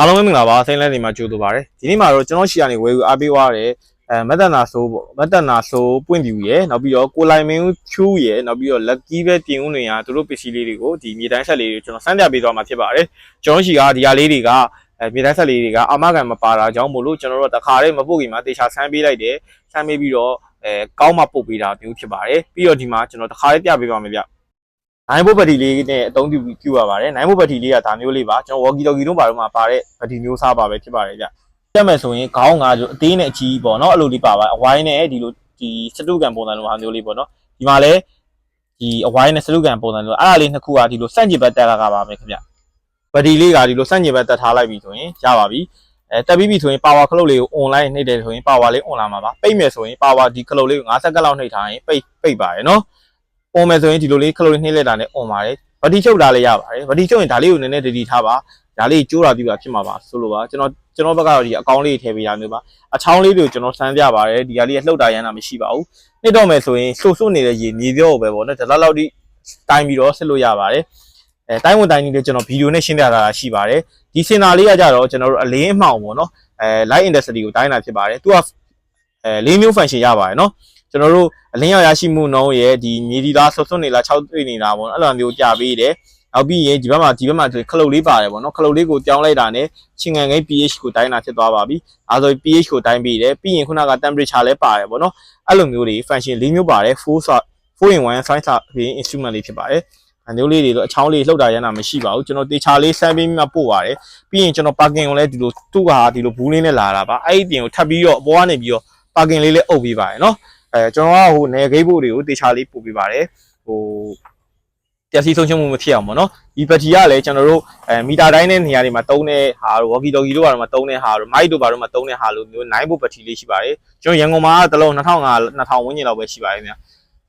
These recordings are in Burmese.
အားလုံးပဲမင်္ဂလာပါစိမ့်လဲနေမှာကြိုးတူပါတယ်ဒီနေ့မှာတော့ကျွန်တော်ရှီကနေဝယ်ယူအားပေးသွားတယ်အဲမက်တနာဆိုးပေါ့မက်တနာဆိုးပွင့်ပြူရယ်နောက်ပြီးတော့ကိုလိုင်မင်းဖြူရယ်နောက်ပြီးတော့ lucky ပဲပြင်ဦးတွေကသူတို့ပစ္စည်းလေးတွေကိုဒီမြေတိုင်းဆက်လေးတွေကျွန်တော်စမ်းပြပေးသွားမှာဖြစ်ပါတယ်ကျွန်တော်ရှီကဒီဟာလေးတွေကအဲမြေတိုင်းဆက်လေးတွေကအာမခံမပါတာကြောင့်မို့လို့ကျွန်တော်တို့တခါလေးမပုတ်ခင်မှာတေချာဆမ်းပေးလိုက်တယ်ဆမ်းပေးပြီးတော့အဲကောင်းမှပုတ်ပေးတာမျိုးဖြစ်ပါတယ်ပြီးတော့ဒီမှာကျွန်တော်တခါလေးပြပေးပါမယ်ဗျ နိုင်ဘုတ်ပတိလေးနဲ့အသုံးပြုပြုရပါတယ်နိုင်ဘုတ်ပတိလေးကဒါမျိုးလေးပါကျွန်တော်ဝေါ်ကီတော်ကီတို့ဘာလို့မှပါတဲ့ပတိမျိုးစားပါပဲဖြစ်ပါတယ်ဗျတက်မယ်ဆိုရင်ခေါင်းငါကျအသေးနဲ့အကြီးပေါ့နော်အဲ့လိုလေးပါပါအဝိုင်းနဲ့ဒီလိုဒီစတုကန်ပုံစံလိုဟာမျိုးလေးပေါ့နော်ဒီမှာလည်းဒီအဝိုင်းနဲ့စတုကန်ပုံစံလိုအဲ့ဒါလေးနှစ်ခုကဒီလိုစန့်ကျင်ဘက်တက်လာကပါမယ်ခင်ဗျပတိလေးကဒီလိုစန့်ကျင်ဘက်တက်ထားလိုက်ပြီဆိုရင်ရပါပြီအဲတက်ပြီးပြီဆိုရင်ပါဝါခလုတ်လေးကို online နှိပ်တယ်ဆိုရင်ပါဝါလေး online မှာပါပိတ်မယ်ဆိုရင်ပါဝါဒီခလုတ်လေးကို9စက္ကန့်လောက်နှိပ်ထားရင်ပိတ်ပိတ်ပါရယ်နော် အွန်မယ်ဆိုရင်ဒီလိုလေးခလုတ်လေးနှိမ့်လိုက်တာနဲ့အွန်ပါတယ်ဗတိချုပ်တာလည်းရပါတယ်ဗတိချုပ်ရင်ဒါလေးကိုနည်းနည်းတတိထားပါဒါလေးကျိုးတာပြီးပါဖြစ်မှာပါဆိုလိုပါကျွန်တော်ကျွန်တော်ဘက်ကတော့ဒီအကောင့်လေးထည့်ပေးတာမျိုးပါအချောင်းလေးတွေကိုကျွန်တော်စမ်းပြပါတယ်ဒီဟာလေးကလှုပ်တာရမ်းတာမရှိပါဘူးနှစ်တော့မယ်ဆိုရင်လှုပ်လှုပ်နေတဲ့ရေမြေပြောပဲပေါ့နော်ဒါလောက်လောက်ဒီတိုင်းပြီးတော့ဆက်လို့ရပါတယ်အဲတိုင်းဝင်တိုင်းလေးကျွန်တော်ဗီဒီယိုနဲ့ရှင်းပြတာရှိပါတယ်ဒီစင်တာလေးကကြတော့ကျွန်တော်တို့အလင်းအမှောင်ပေါ့နော်အဲ light industry ကိုတိုင်းတာဖြစ်ပါတယ်သူကအဲလေးမျိုး function ရပါတယ်နော် ကျွန်တော်တို့အလင်းရောက်ရရှိမှုနှုန်းရဲ့ဒီမြေဒီလားဆွတ်ဆွတ်နေလား6တွေ့နေလားပေါ့နော်အဲ့လိုမျိုးကြာပေးတယ်နောက်ပြီးရင်ဒီဘက်မှာဒီဘက်မှာဆိုခလုတ်လေးပါတယ်ပေါ့နော်ခလုတ်လေးကိုပြောင်းလိုက်တာနဲ့ချင်းငံငိတ် pH ကိုတိုင်းတာဖြစ်သွားပါပြီအဲဆို pH ကိုတိုင်းပြီးတယ်ပြီးရင်ခုနက temperature လည်းပါတယ်ပေါ့နော်အဲ့လိုမျိုးတွေ function ၄မျိုးပါတယ်4 4 in 1 size ပြီး instrument လေးဖြစ်ပါတယ်အမျိုးလေးတွေတော့အချောင်းလေးလှုပ်တာရမ်းတာမရှိပါဘူးကျွန်တော်တေချာလေးဆန်းပြီးမှပို့ပါတယ်ပြီးရင်ကျွန်တော် parking ကိုလည်းဒီလိုသူ့ဟာဒီလိုဘူးလေးနဲ့လာတာပါအဲ့ဒီပြင်ကိုထပ်ပြီးတော့အပေါ်ကနေပြီးတော့ parking လေးလည်းအုပ်ပေးပါတယ်နော် အဲကျွန်တော်ကဟိုနယ်ဂိတ်ဘို့တွေကိုတေချာလေးပို့ပေးပါတယ်ဟိုပျက်စီးဆုံးရှုံးမှုမဖြစ်အောင်ပေါ့နော်ဒီဘက်ထရီကလည်းကျွန်တော်တို့အဲမီတာတိုင်းတဲ့နေရာတွေမှာတုံးတဲ့ဟာတို့ဝေါ်ကီတော်ကီတို့ကတော့မှာတုံးတဲ့ဟာတို့မိုက်တို့ဘာတို့မှာတုံးတဲ့ဟာလိုမျိုးနိုင်ဖို့ဘက်ထရီလေးရှိပါတယ်ကျွန်တော်ရန်ကုန်မှာတလုံး2005 2000ဝန်းကျင်လောက်ပဲရှိပါတယ်ဗျာ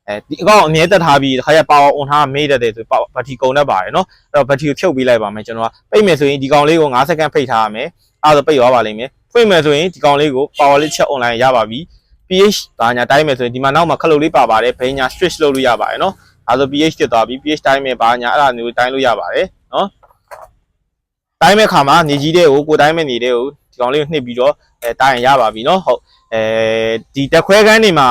အဲဒီအကောင့်အမြဲတက်ထားပြီးတစ်ခါကျပါဝါ on ထားမေးတတ်တယ်ဆိုဘက်ထရီကုန်တတ်ပါတယ်နော်အဲ့တော့ဘက်ထရီကိုဖြုတ်ပေးလိုက်ပါမယ်ကျွန်တော်ကပိတ်မယ်ဆိုရင်ဒီကောင်လေးကို9စက္ကန့်ဖိတ်ထားရမယ်အဲ့ဒါဆိုပိတ်သွားပါလိမ့်မယ်ဖွင့်မယ်ဆိုရင်ဒီကောင်လေးကိုပါဝါလေးချက် online ရပါပြီ pH ဘာညာတိုင်းမယ်ဆိုရင်ဒီမှာနောက်မှာခလုတ်လေးပါပါတယ်ဘိညာ switch လုပ်လို့ရပါတယ်နော်အဲဆို pH တက်သွားပြီ pH တိုင်းမယ်ဘာညာအဲ့ဒါမျိုးတိုင်းလို့ရပါတယ်နော်တိုင်းမဲ့ခါမှာနေကြီးတဲ့ကိုကိုတိုင်းမဲ့နေတဲ့ကိုဒီကောင်လေးကိုနှိပ်ပြီးတော့အဲတိုင်းရင်ရပါပြီနော်ဟုတ်အဲဒီတက်ခွဲကန်းတွေမှာ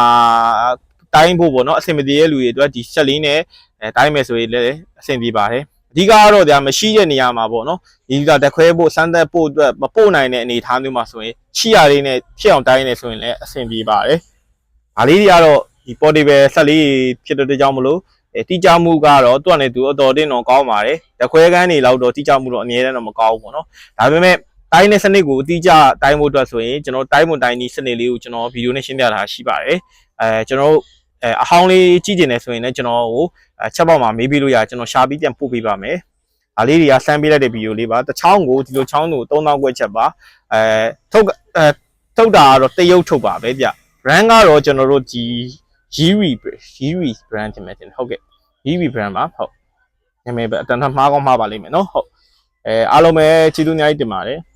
တိုင်းဖို့ပေါ့နော်အဆင်မပြေတဲ့လူတွေအတွက်ဒီချက်လေးနဲ့အဲတိုင်းမယ်ဆိုရင်လည်းအဆင်ပြေပါတယ် အဓိကကတော့ဒါမရှိတဲ့နေရာမှာပေါ့နော်ဒီကတက်ခွဲဖို့စမ်းသက်ဖို့အတွက်မပို့နိုင်တဲ့အနေအထားမျိုးမှာဆိုရင်ချီရလေးနဲ့ဖြစ်အောင်တိုင်းနေဆိုရင်လည်းအဆင်ပြေပါတယ်။ဒါလေးတွေကတော့ဒီ portable ဆက်လေးဖြစ်တဲ့ကြောင့်မလို့အဲတိကျမှုကတော့သူ့အနေနဲ့သူအတော်တင်းတော့ကောင်းပါတယ်။တက်ခွဲကန်းတွေလောက်တော့တိကျမှုတော့အများနဲ့တော့မကောင်းဘူးပေါ့နော်။ဒါပေမဲ့တိုင်းတဲ့စနစ်ကိုအတိအကျတိုင်းဖို့အတွက်ဆိုရင်ကျွန်တော်တိုင်းမွန်တိုင်းဒီစနစ်လေးကိုကျွန်တော်ဗီဒီယိုနဲ့ရှင်းပြတာရှိပါတယ်။အဲကျွန်တော် အဲအဟောင်းလေးကြည့်ကျင်နေဆိုရင်လည်းကျွန်တော်ကိုချက်ပေါက်မှာမေးပြီးလို့ရကျွန်တော်ရှာပြီးပြန်ပို့ပေးပါမယ်။ဒါလေးတွေကစမ်းပေးလိုက်တဲ့ဗီဒီယိုလေးပါ။တစ်ချောင်းကိုဒီလိုချောင်းကို3000ခွဲချက်ပါ။အဲထုတ်အဲထုတ်တာကတော့တရုတ်ထုတ်ပါပဲဗျ။ brand ကတော့ကျွန်တော်တို့ဒီ Yiri Yiri brand တင်မယ်တင်ဟုတ်ကဲ့ Yiri brand ပါဟုတ်။နာမည်ပဲအတန်ထမှားကောင်းမှားပါလိမ့်မယ်နော်ဟုတ်။အဲအားလုံးပဲကျေးဇူးအများကြီးတင်ပါတယ်။